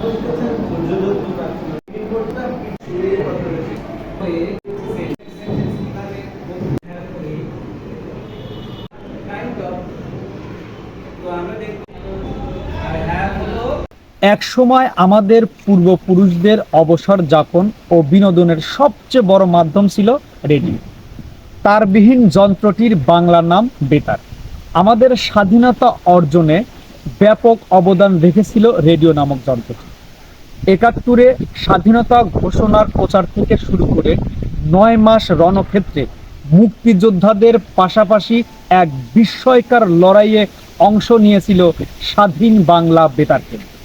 এক সময় আমাদের পূর্বপুরুষদের অবসর যাপন ও বিনোদনের সবচেয়ে বড় মাধ্যম ছিল রেডিও। তারবিহীন যন্ত্রটির বাংলা নাম বেতার। আমাদের স্বাধীনতা অর্জনে ব্যাপক অবদান রেখেছিল রেডিও নামক যন্ত্রটি। একাত্তরে স্বাধীনতা ঘোষণার প্রচার থেকে শুরু করে নয় মাস রণক্ষেত্রে মুক্তিযোদ্ধাদের পাশাপাশি এক বিস্ময়কার লড়াইয়ে অংশ নিয়েছিল স্বাধীন বাংলা বেতার কেন্দ্র